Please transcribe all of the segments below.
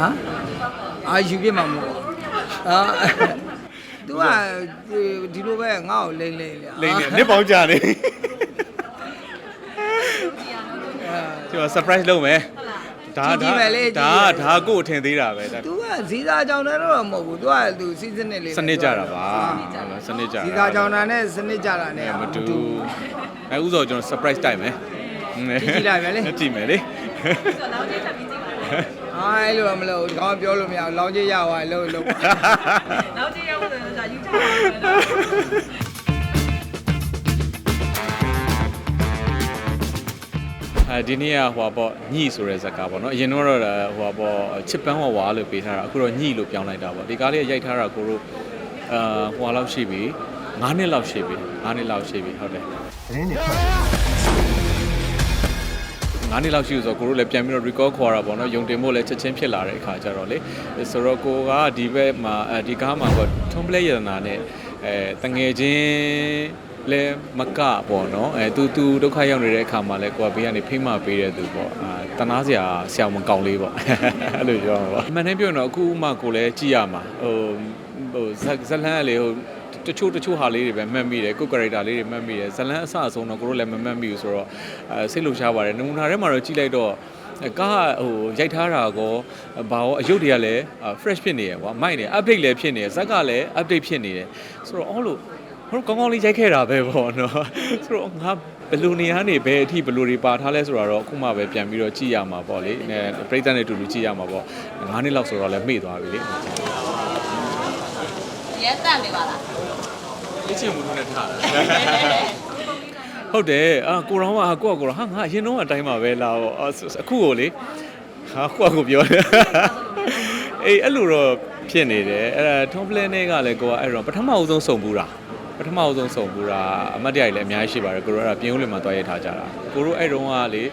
မ်အာယူပြမှာမဟုတ်ဘူးအာ तू ကဒီလိုပဲငါ့ကိုလိမ့်လိမ့်လေ လိမ့်နေနစ်ပေါင်းကြနေ အာ ဒီမှာ surprise လုပ်မယ်ဒါ ကြည့်ကြည့် ဒါ မယ်လေကြည့် ဒါ ကြည့်မယ် ဒါကိုအထင်သေးတာပဲဒါ तू ကဇီသာကြောင်တန်းတော့မဟုတ်ဘူး तू က तू စီးစနစ်လေး စနစ်ကြတာပါစနစ်ကြတာ ဇီသာကြောင်တန်းနဲ့စနစ်ကြတာနဲ့ အဲမတူအဲဥစ္စာကျွန်တော် surprise တိုက်မယ် ကြည့်ကြည့်လိုက်မယ်လေ ကြည့်မယ်လေ အာအဲ့လိုမလို့ဒီကောင်ပြောလို့မရဘူးလောင်းကြီးရသွားလို့လို့နောက်တစ်ယောက်ဆိုရင်ဒါယူထားပါမယ်နော်အဲဒီနေ့ကဟိုပေါ့ညှိဆိုတဲ့ဇာတ်ကားပေါ့နော်အရင်တော့ဟိုပေါ့ချစ်ပန်းဝဝါလို့ပေးထားတာအခုတော့ညှိလို့ပြောင်းလိုက်တာပေါ့ဒီကားလေးကရိုက်ထားတာကိုတို့အာဟိုလောက်ရှိပြီ9နှစ်လောက်ရှိပြီ9နှစ်လောက်ရှိပြီဟုတ်တယ် သတင်းတွေထွက် 9နှစ်လောက်ရှိဆိုတော့ကိုတို့လည်းပြန်ပြီးတော့ record ခေါ်တာပေါ့နော်ယုံတင်ဖို့လည်းချက်ချင်းဖြစ်လာတဲ့အခါကျတော့လေဆိုတော့ကိုကဒီဘက်မှာအဲဒီကားမှာပေါ့ထုံးပလက်ရတနာနဲ့အဲတငယ်ချင်းလဲမကပေါ့နော်အဲသူသူဒုက္ခရောက်နေတဲ့အခါမှာလဲကိုကဘေးကနေဖိမပေးတဲ့သူပေါ့အာတနာစရာဆရာမကောင်းလေးပေါ့အဲ့လိုပြောမှာပေါ့အမှန်တမ်းပြောရင်တော့အခုမှကိုလည်းကြည့်ရမှာဟိုဟိုဇက်ဇက်လန်းကလေဟို တချို့တချို့ဟာလေးတွေပဲမှတ်မိတယ်ကို character လေးတွေမှတ်မိတယ်ဇလန်းအဆအဆုံးတော့ကိုတို့လည်းမမှတ်မိဘူးဆိုတော့အဲစိတ်လှုပ်ရှားပါတယ်နမူနာထဲမှာတော့ကြည့်လိုက်တော့အဲကားကဟိုရိုက်ထားတာကောဘာရောအယုတ်တွေကလည်း fresh ဖြစ်နေရကွာမိုက်နေ update လည်းဖြစ်နေဇက်ကလည်း update ဖြစ်နေတယ်ဆိုတော့အော်လို့ဟိုကောင်းကောင်းလေးရိုက်ခဲ့တာပဲပေါ့နော်ဆိုတော့ငါဘယ်လိုနေရနေဘယ်အထိဘယ်လိုတွေပါထားလဲဆိုတော့အခုမှပဲပြန်ပြီးတော့ကြည့်ရမှာပေါ့လေအဲပရိသတ်နဲ့အတူတူကြည့်ရမှာပေါ့9နှစ်လောက်ဆိုတော့လည်းမေ့သွားပြီလေရဲတန့်နေပါလား လေ့ကျင့်မှုနဲ့ထားတာဟုတ်တယ်အာကိုရောင်းကကိုကကိုရောဟာငါအရင်တော့အတိုင်းပါပဲလာတော့အာအခုကိုလေဟာကိုကကိုပြောတယ်အေးအဲ့လိုတော့ဖြစ်နေတယ်အဲ့ဒါထုံးပလဲနဲ့ကလည်းကိုကအဲ့တော့ပထမအဦးဆုံးစုံဘူးတာပထမအဦးဆုံးစုံဘူးတာအမတ်တရကြီးလည်းအများကြီးရှိပါတယ်ကိုရောအဲ့ဒါပြင်းဦးလင်မှာတွားရထားကြတာကိုရောအဲ့တုန်းကလေ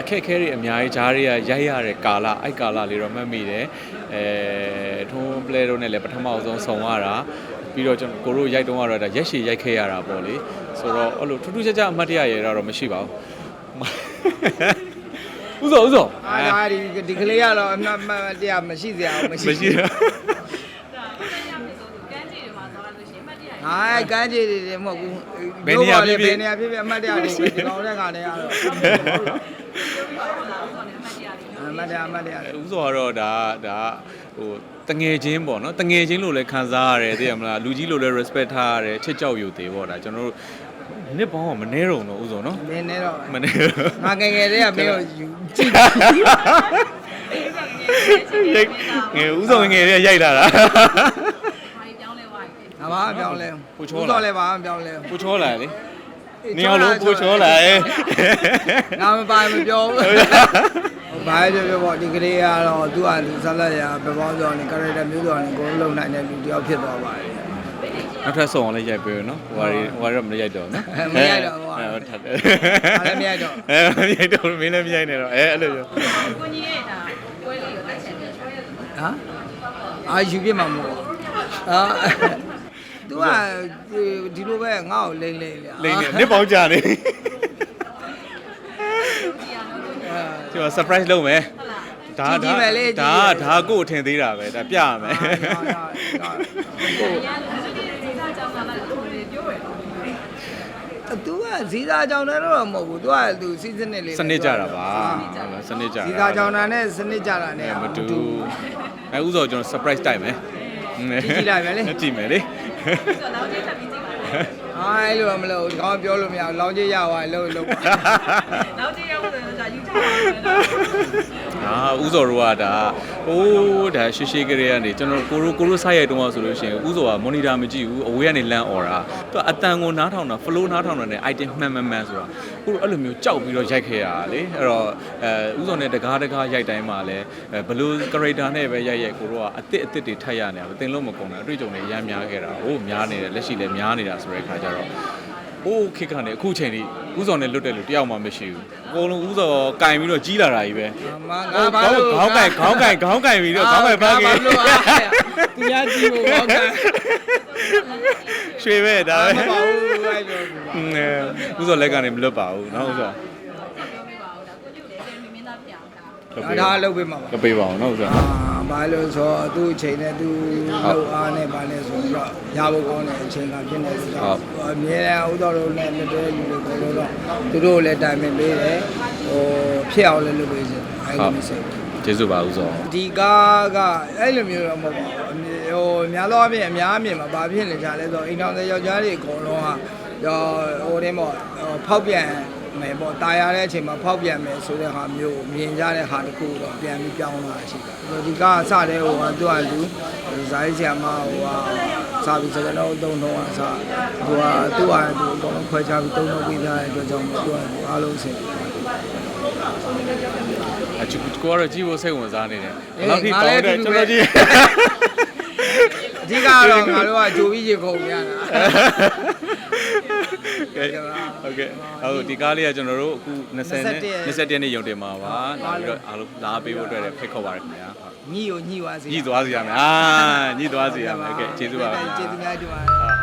အခက်အခဲတွေအများကြီးဂျားတွေကရိုက်ရတဲ့ကာလအဲ့ကာလလေးတော့မှတ်မိတယ်အဲထုံးပလဲတို့နဲ့လည်းပထမအဦးဆုံးစုံရတာ ပြီးတော့ကျွန်တော်ကိုတို့ရိုက်တုန်းကတော့ဒါရက်ရှည်ရိုက်ခဲ့ရတာပေါ့လေဆိုတော့အဲ့လိုထူးထူးခြားခြားအမတ်တရရတော့မရှိပါဘူးဥစောဥစောအာဒါဒီဒီကလေးကတော့အမှတ်မှတ်တရားမရှိစရာမရှိမရှိတော့ကန်းကြီးတွေမှာသွားလို့ရှိရင်မှတ်တရဟာကန်းကြီးတွေမဟုတ်ဘူးဘယ်နေရာဖြစ်ဖြစ်ဘယ်နေရာဖြစ်ဖြစ်အမှတ်တရားတွေပဲဒီကောင်တဲ့ကနေရတော့အမှတ်တရားအမှတ်တရားတွေဥစောကတော့ဒါဒါဟို တငယ်ချင်းပေါ့နော်တငယ်ချင်းလို့လည်းခံစားရတယ်သိရမလားလူကြီးလို့လည်း respect ထားရတယ်ချစ်ကြောက်ယူသေးပေါ့ဒါကျွန်တော်တို့နှစ်ပေါင်းကမနေတော့တော့ဥစောနော်မင်းနဲ့တော့မနေတော့ငါငယ်ငယ်လေးကမင်းကိုယူကြည့်ရိုက်ငယ်ဥစောငယ်လေးရိုက်လာတာဘာကြီးပြောင်းလဲသွားပြီငါဘာမှပြောင်းလဲပူချောလာတော့လဲဘာမှပြောင်းလဲပူချောလာလေနေအောင်လို့ပူချောလာရဲ့ငါမပိုင်မပြောဘူး ဘာပြောပြောပေါ့ဒီကလေးကတော့သူ့ဟာလူဆက်လက်ရဘယ်ပေါင်းဆိုနေ character မျိုးစုံနေကိုလုံးနိုင်တဲ့လူတစ်ယောက်ဖြစ်သွားပါတယ်နောက်ထပ်ဆုံးအောင်လည်းရိုက်ပေးရနော်ဟိုဟာတွေဟိုဟာတွေတော့မရိုက်တော့နော်မရိုက်တော့ဘူးအဲထပ်တယ်အားလည်းမရိုက်တော့အဲမရိုက်တော့မင်းလည်းမရိုက်နဲ့တော့အဲအဲ့လိုပြောကိုကြီးရဲ့ဒါပွဲလေးကိုတက်ချင်တယ်ဆွဲရဟမ်အာယူပြမှာမဟုတ်ဘူးအာ तू ကဒီလိုပဲငါ့ကိုလိမ့်လိမ့်လေလိမ့်နေနစ်ပေါင်းကြနေ ဒီရနော်ကို ကြီးအာဒီမှာ surprise လုပ်မယ်ဒါကြည့်ကြည့်မယ်လေကြည့်ဒါကြည့်မယ်ဒါကိုအထင်သေးတာပဲဒါပြရမယ်ရလို့ဒီဒီစားကြောင်းလာတယ်ကိုလေးပြောရယ်သူကဇီသာကြောင်တန်းတော့မဟုတ်ဘူး तू က तू စီးစနစ်လေးစနစ်ကြတာပါစနစ်ကြတာ ဇီသာကြောင်တန်းနဲ့စနစ်ကြတာနဲ့အဲမတူအဲဥစ္စာကျွန်တော် surprise တိုက်မယ်ကြည့်ကြည့်လိုက်မယ်လေ ကြည့်မယ်လေဆိုတော့နောက်တစ်ထပ်ပြီးကြည့်ပါမယ်အာအဲ့လိုမလို့ဒီကောင်ပြောလို့မရဘူးလောင်းကြီးရသွားလို့လို့ပါနောက်တစ်ယောက်ဆိုရင်ဒါယူထားပါမယ်နော်အာ ဥစောတို့ကဒါဟိုးဒါရှေးရှေးကလေးကနေကျွန်တော်ကိုရိုကိုရိုဆိုက်ရိုက်တုန်းကဆိုလို့ရှိရင်ဥစောကမော်နီတာမကြည့်ဘူးအဝေးကနေလမ်းអော်တာသူကအတန်ကိုနားထောင်တာ flow နားထောင်တာနဲ့ item မှန်မှန်မှန်ဆိုတာကိုရိုအဲ့လိုမျိုးကြောက်ပြီးတော့ရိုက်ခဲ့ရတာလေအဲ့တော့အဲဥစောနဲ့တကားတကားရိုက်တိုင်းမှာလဲဘလူး character နဲ့ပဲရိုက်ရိုက်ကိုရိုကအစ်စ်အစ်စ်တွေထပ်ရနေတာမသိလို့မကုန်တာအတွေ့အကြုံတွေအများများခဲ့တာဟိုများနေတယ်လက်ရှိလည်းများနေတာဆိုတဲ့အခါကျတော့ ဟိုးခစ်ကနေအခုချိန်ထိဥဆောင်နဲ့လွတ်တယ်လို့တယောက်မှမရှိဘူးအကုန်လုံးဥဆောင်ကင်ပြီးတော့ကြီးလာတာကြီးပဲမငါဘာလို့ခေါင်းကင်ခေါင်းကင်ခေါင်းကင်ပြီးတော့ခေါင်းကင်ပါကင်သူများကြီးကိုခေါင်းကင်ရွှေပဲဒါပဲမဟုတ်ဘူးအဲ့လိုဥဆောင်လက်ကနေမလွတ်ပါဘူးနော်ဥဆောင် ဒါဒါအလုပ်ပေးမှာပါကပေးပါအောင်နော်ဦးဇော်အာဘာလို့ဆိုတော့သူ့အချိန်နဲ့သူ့လောက်အားနဲ့ဘာလဲဆိုတော့ရဖို့ကောင်းတဲ့အချိန်ကဖြစ်နေဆိုတော့အမြဲတမ်းဥတော်တို့နဲ့မတဲလူတွေကတော့တော့သူတို့လည်းတိုင်ပင်ပေးတယ်ဟိုဖြစ်အောင်လည်းလုပ်ပေးစေအဲ့လိုမျိုးစိတ်ကျေးဇူးပါဦးဇော်ဒီကားကအဲ့လိုမျိုးတော့မဟုတ်ပါဘူးအမြဲဟိုများသောအားဖြင့်အများအမြင်မှာဘာဖြစ်နေကြလဲဆိုတော့အိမ်ထောင်တဲ့ယောက်ျားတွေအကုန်လုံးကရောဟိုတင်းပေါ့ဟိုဖောက်ပြန် မယ်ပေါ့တာယာတဲ့အချိန်မှာဖောက်ပြန်မယ်ဆိုတဲ့ဟာမျိုးမြင်ကြတဲ့ဟာတခုတော့ပြန်ပြီးပြောင်းလာရှိတယ်ဆိုတော့ဒီကားကစတဲ့ဟိုကသူကလူဇာတ်ဆရာမဟိုကစာပြီးစကားလုံးသုံးတော့အစဟိုကသူ့ဟာသူအကုန်လုံးခွဲခြားပြီးသုံးတော့ပြီးသားတဲ့အတွက်ကြောင့်သူကအားလုံးအဆင်ပြေအချူကိုကတော့ကြည့်ဖို့စိတ်ဝင်စားနေတယ်အေးဘယ်လောက်ထိငါကောလည်းင်းတယ်ဒီကျွန်လိုပဲတော်ကြည့်အဓိကတော့ငါတို့ကဂျိုပြီးရေခုံရတာ ကဲဟုတ်ကဲ့ဟုတ်ဒီကားလေးကကျွန်တော်တို့အခု20နဲ့21နှစ်ရုံတင်မှာပါလာပြီးတော့အားလုံးလာပေးဖို့အတွက်လည်းဖိတ်ခေါ်ပါရခင်ဗျာညိုညိသွားစီညိသွားစီရမယ်အာညိသွားစီရမယ်ကဲကျေးဇူးပါခင်ဗျာကျေးဇူးများတင်ပါတယ်